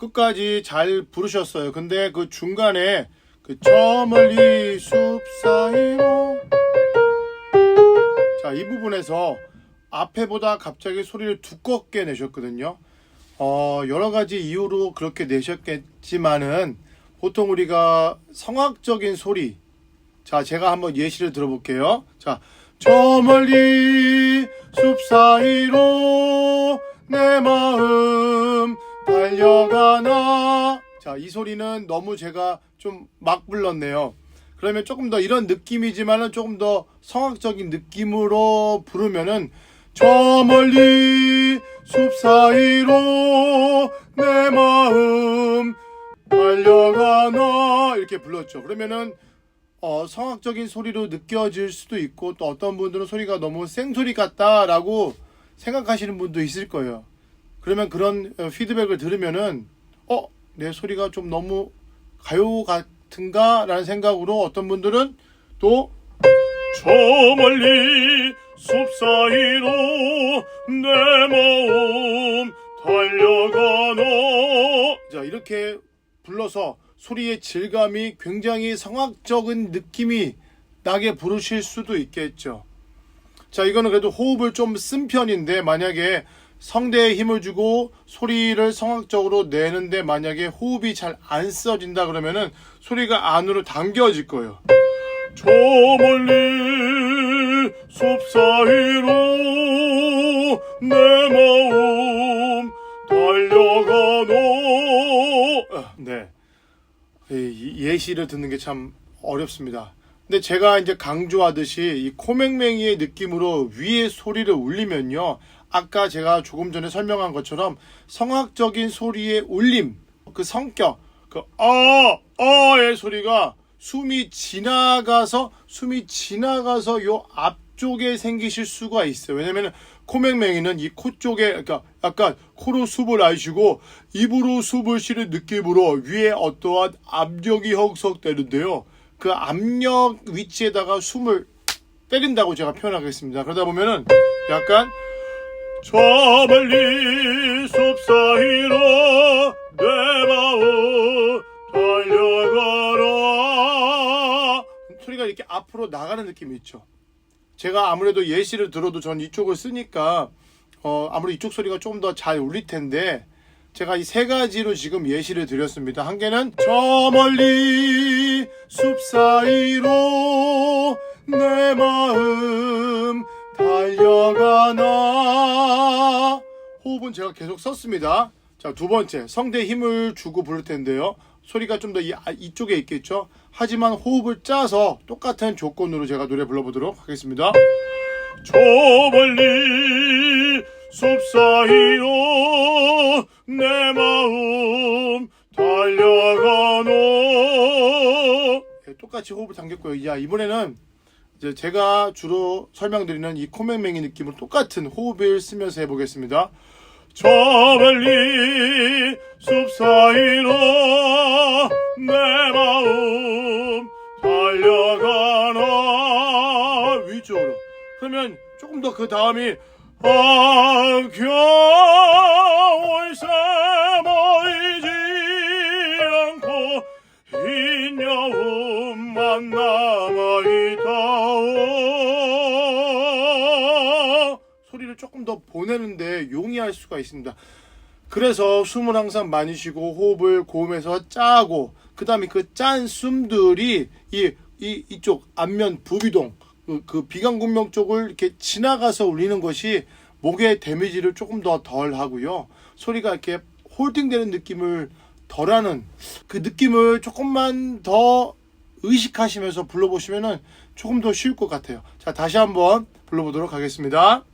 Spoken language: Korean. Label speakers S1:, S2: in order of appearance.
S1: 끝까지 잘 부르셨어요. 근데 그 중간에 그 저 멀리 숲 사이로 자, 이 부분에서 앞에보다 갑자기 소리를 두껍게 내셨거든요. 어, 여러 가지 이유로 그렇게 내셨겠지만은 보통 우리가 성악적인 소리 자, 제가 한번 예시를 들어볼게요. 자, 저 멀리 숲 사이로 내 마음 달려가나. 자, 이 소리는 너무 제가 좀 막 불렀네요. 그러면 조금 더 이런 느낌이지만은 조금 더 성악적인 느낌으로 부르면은 저 멀리 숲 사이로 내 마음 달려가나 이렇게 불렀죠. 그러면은 어, 성악적인 소리로 느껴질 수도 있고 또 어떤 분들은 소리가 너무 생소리 같다라고 생각하시는 분도 있을 거예요. 그러면 그런 어, 피드백을 들으면은 어, 내 소리가 좀 너무 가요 같은가 라는 생각으로 어떤 분들은 또
S2: 저 멀리 숲 사이로 내 마음 달려가노
S1: 자, 이렇게 불러서 소리의 질감이 굉장히 성악적인 느낌이 나게 부르실 수도 있겠죠. 자, 이거는 그래도 호흡을 좀 쓴 편인데 만약에 성대에 힘을 주고 소리를 성악적으로 내는데 만약에 호흡이 잘 안 써진다 그러면은 소리가 안으로 당겨질 거예요.
S2: 저 멀리 숲 사이로 내 마음 달려가노
S1: 아, 네. 이 예시를 듣는 게 참 어렵습니다. 근데 제가 이제 강조하듯이 이 코맹맹이의 느낌으로 위에 소리를 울리면요. 아까 제가 조금 전에 설명한 것처럼 성악적인 소리의 울림, 그 성격, 그 아, 아의 소리가 숨이 지나가서 숨이 지나가서 요 앞쪽에 생기실 수가 있어요. 왜냐면은 코맹맹이는 이 코 쪽에 그러니까 약간 코로 숨을 안 쉬고 입으로 숨을 쉬는 느낌으로 위에 어떠한 압력이 형성되는데요. 그 압력 위치에다가 숨을 때린다고 제가 표현하겠습니다. 그러다 보면은 약간
S2: 저 멀리 숲 사이로 내 마음 달려가라
S1: 소리가 이렇게 앞으로 나가는 느낌이 있죠. 제가 아무래도 예시를 들어도 전 이쪽을 쓰니까 어, 아무래도 이쪽 소리가 좀 더 잘 울릴 텐데 제가 이 세 가지로 지금 예시를 드렸습니다. 한 개는 저 멀리 숲 사이로 내 마음 달려가나 호흡은 제가 계속 썼습니다. 자, 두 번째 성대에 힘을 주고 부를 텐데요. 소리가 좀 더 이쪽에 있겠죠. 하지만 호흡을 짜서 똑같은 조건으로 제가 노래 불러보도록 하겠습니다.
S2: 저 멀리 숲 사이로
S1: 똑같이 호흡을 당겼고요. 야 이번에는 이제 제가 주로 설명드리는 이 코맹맹이 느낌으로 똑같은 호흡을 쓰면서 해보겠습니다.
S2: 저 멀리 숲 사이로 내 마음 달려가나
S1: 위쪽으로. 그러면 조금 더 그 다음이
S2: 아 겨울새
S1: 조금 더 보내는데 용이할 수가 있습니다. 그래서 숨을 항상 많이 쉬고 호흡을 고음에서 짜고 그 다음에 그 짠 숨들이 이, 이 이쪽 안면 부비동 그, 그 비강군명 쪽을 이렇게 지나가서 울리는 것이 목의 데미지를 조금 더 덜 하고요. 소리가 이렇게 홀딩되는 느낌을 덜하는 그 느낌을 조금만 더 의식하시면서 불러보시면은 조금 더 쉬울 것 같아요. 자, 다시 한번 불러보도록 하겠습니다.